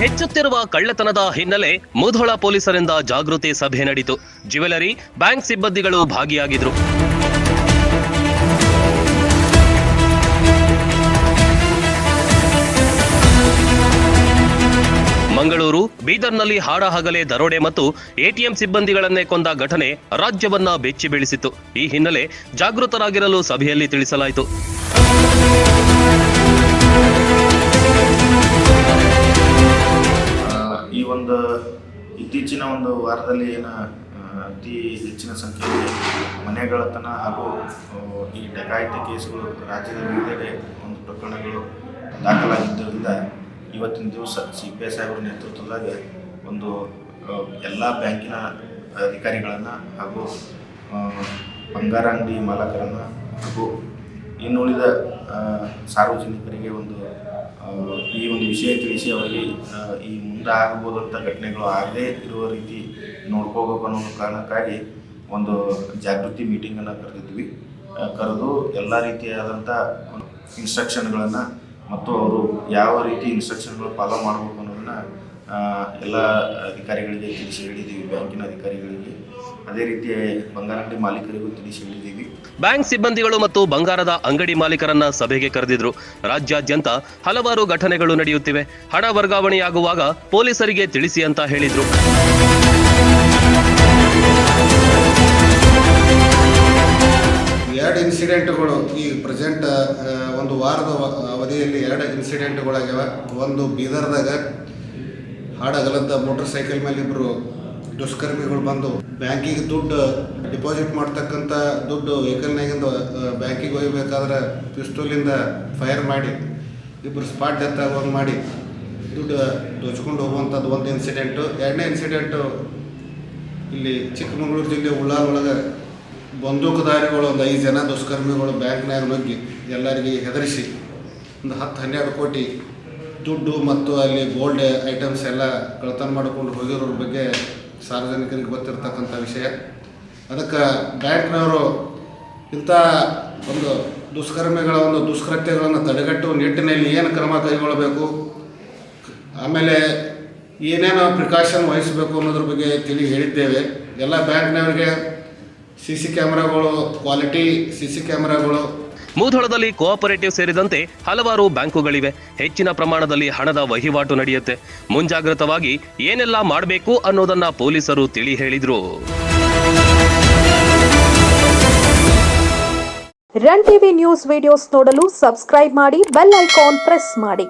ಹೆಚ್ಚುತ್ತಿರುವ ಕಳ್ಳತನದ ಹಿನ್ನೆಲೆ ಮುಧೋಳ ಪೊಲೀಸರಿಂದ ಜಾಗೃತಿ ಸಭೆ ನಡೆಯಿತು ಜ್ಯುವೆಲರಿ, ಬ್ಯಾಂಕ್ ಸಿಬ್ಬಂದಿಗಳು ಭಾಗಿಯಾಗಿದ್ರು. ಮಂಗಳೂರು, ಬೀದರ್ನಲ್ಲಿ ಹಾಡಹಗಲೇ ದರೋಡೆ ಮತ್ತು ಎಟಿಎಂ ಸಿಬ್ಬಂದಿಗಳನ್ನೇ ಕೊಂದ ಘಟನೆ ರಾಜ್ಯವನ್ನ ಬೆಚ್ಚಿ ಬೀಳಿಸಿತ್ತು. ಈ ಹಿನ್ನೆಲೆ ಜಾಗೃತರಾಗಿರಲು ಸಭೆಯಲ್ಲಿ ತಿಳಿಸಲಾಯಿತು. ಒಂದು ಇತ್ತೀಚಿನ ಒಂದು ವಾರದಲ್ಲಿ ಏನು ಅತಿ ಹೆಚ್ಚಿನ ಸಂಖ್ಯೆಯಲ್ಲಿ ಮನೆಗಳತನ ಹಾಗೂ ಈ ಡಕಾಯಿತಿ ಕೇಸುಗಳು ರಾಜ್ಯದ ವಿವಿಧೆಡೆ ಒಂದು ಪ್ರಕರಣಗಳು ದಾಖಲಾಗಿದ್ದರಿಂದ ಇವತ್ತಿನ ದಿವಸ ಸಿ ಪಿ ಎಸ್ ಅವರ ನೇತೃತ್ವದಾಗ ಒಂದು ಎಲ್ಲ ಬ್ಯಾಂಕಿನ ಅಧಿಕಾರಿಗಳನ್ನು ಹಾಗೂ ಬಂಗಾರ ಅಂಗಡಿ ಮಾಲಕರನ್ನು ಹಾಗೂ ಇನ್ನುಳಿದ ಸಾರ್ವಜನಿಕರಿಗೆ ಒಂದು ಈ ಒಂದು ವಿಷಯ ತಿಳಿಸಿ ಅವರಿಗೆ ಈ ಮುಂದೆ ಆಗಬಹುದಂಥ ಘಟನೆಗಳು ಆಗದೇ ಇರುವ ರೀತಿ ನೋಡ್ಕೋಬೇಕು ಅನ್ನೋ ಕಾರಣಕ್ಕಾಗಿ ಒಂದು ಜಾಗೃತಿ ಮೀಟಿಂಗನ್ನು ಕರೆದಿದ್ವಿ. ಕರೆದು ಎಲ್ಲ ರೀತಿಯಾದಂಥ ಇನ್ಸ್ಟ್ರಕ್ಷನ್ಗಳನ್ನು ಮತ್ತು ಅವರು ಯಾವ ರೀತಿ ಇನ್ಸ್ಟ್ರಕ್ಷನ್ಗಳು ಫಾಲೋ ಮಾಡಬೇಕು ಅನ್ನೋದನ್ನು ಎಲ್ಲ ಅಧಿಕಾರಿಗಳಿಗೆ ತಿಳಿಸಿ ಹೇಳಿದ್ದೀವಿ, ಬ್ಯಾಂಕಿನ ಅಧಿಕಾರಿಗಳಿಗೆ. ಅದೇ ರೀತಿ ಬಂಗಾರ ಅಂಗಡಿ ಮಾಲೀಕರಿಗೂ ತಿಳಿಸಿ ಹೇಳಿದ್ದೀವಿ ಬ್ಯಾಂಕ್ ಸಿಬ್ಬಂದಿಗಳು ಮತ್ತು ಬಂಗಾರದ ಅಂಗಡಿ ಮಾಲೀಕರನ್ನ ಸಭೆಗೆ ಕರೆದಿದ್ರು. ರಾಜ್ಯಾದ್ಯಂತ ಹಲವಾರು ಘಟನೆಗಳು ನಡೆಯುತ್ತಿವೆ. ಹಣ ವರ್ಗಾವಣೆಯಾಗುವಾಗ ಪೊಲೀಸರಿಗೆ ತಿಳಿಸಿ ಅಂತ ಹೇಳಿದ್ರು. ಎರಡು ಇನ್ಸಿಡೆಂಟ್ಗಳು ಈ ಪ್ರೆಸೆಂಟ್ ಒಂದು ವಾರದ ಅವಧಿಯಲ್ಲಿ ಎರಡು ಇನ್ಸಿಡೆಂಟ್ಗಳಾಗ್ಯಾವ ಒಂದು ಬೀದರ್ದಾಗ ಹಾಡಗಲದ ಮೋಟರ್ ಸೈಕಲ್ ಮೇಲೆ ಇಬ್ಬರು ದುಷ್ಕರ್ಮಿಗಳು ಬಂದು ಬ್ಯಾಂಕಿಗೆ ದುಡ್ಡು ಡಿಪಾಸಿಟ್ ಮಾಡ್ತಕ್ಕಂಥ ದುಡ್ಡು ವೆಹಿಕಲ್ನಾಗಿಂದ ಬ್ಯಾಂಕಿಗೆ ಹೋಗಬೇಕಾದ್ರೆ ಪಿಸ್ತೂಲಿಂದ ಫೈರ್ ಮಾಡಿ ಇಬ್ಬರು ಸ್ಪಾಟ್ ಡೆತ್ ಆಗೋಂಗೆ ಮಾಡಿ ದುಡ್ಡು ದೋಚ್ಕೊಂಡು ಹೋಗುವಂಥದ್ದು ಒಂದು ಇನ್ಸಿಡೆಂಟು. ಎರಡನೇ ಇನ್ಸಿಡೆಂಟು ಇಲ್ಲಿ ಚಿಕ್ಕಮಗಳೂರು ಜಿಲ್ಲೆ ಉಳ್ಳಾಲ್ ಒಳಗೆ ಬಂದೂಕುದಾರಿಗಳು ಒಂದು ಐದು ಜನ ದುಷ್ಕರ್ಮಿಗಳು ಬ್ಯಾಂಕ್ನಾಗ ನುಗ್ಗಿ ಎಲ್ಲರಿಗೆ ಹೆದರಿಸಿ ಒಂದು ಹತ್ತು ಹನ್ನೆರಡು ಕೋಟಿ ದುಡ್ಡು ಮತ್ತು ಅಲ್ಲಿ ಗೋಲ್ಡ್ ಐಟಮ್ಸ್ ಎಲ್ಲ ಕಳ್ತನ ಮಾಡಿಕೊಂಡು ಹೋಗಿರೋರ ಬಗ್ಗೆ ಸಾರ್ವಜನಿಕರಿಗೆ ಗೊತ್ತಿರ್ತಕ್ಕಂಥ ವಿಷಯ. ಅದಕ್ಕೆ ಬ್ಯಾಂಕ್ನವರು ಇಂಥ ಒಂದು ದುಷ್ಕರ್ಮಿಗಳ ಒಂದು ದುಷ್ಕೃತ್ಯಗಳನ್ನು ತಡೆಗಟ್ಟುವ ನಿಟ್ಟಿನಲ್ಲಿ ಏನು ಕ್ರಮ ಕೈಗೊಳ್ಳಬೇಕು, ಆಮೇಲೆ ಏನೇನು ಪ್ರಿಕಾಷನ್ ವಹಿಸಬೇಕು ಅನ್ನೋದ್ರ ಬಗ್ಗೆ ತಿಳಿ ಹೇಳಿದ್ದೇವೆ. ಎಲ್ಲ ಬ್ಯಾಂಕ್ನವರಿಗೆ ಸಿ ಸಿ ಕ್ಯಾಮ್ರಾಗಳು, ಕ್ವಾಲಿಟಿ ಸಿ ಸಿ ಕ್ಯಾಮ್ರಾಗಳು ಮೂಧೋಳದಲ್ಲಿ ಕೋಆಪರೇಟಿವ್ ಸೇರಿದಂತೆ ಹಲವಾರು ಬ್ಯಾಂಕುಗಳಿವೆ. ಹೆಚ್ಚಿನ ಪ್ರಮಾಣದಲ್ಲಿ ಹಣದ ವಹಿವಾಟು ನಡೆಯುತ್ತೆ. ಮುಂಜಾಗ್ರತವಾಗಿ ಏನೆಲ್ಲ ಮಾಡಬೇಕು ಅನ್ನೋದನ್ನ ಪೊಲೀಸರು ತಿಳಿ ಹೇಳಿದ್ರು. ರನ್ ಟಿವಿ ನ್ಯೂಸ್ ವಿಡಿಯೋಸ್ ನೋಡಲು ಸಬ್ಸ್ಕ್ರೈಬ್ ಮಾಡಿ, ಬೆಲ್ ಐಕಾನ್ ಪ್ರೆಸ್ ಮಾಡಿ.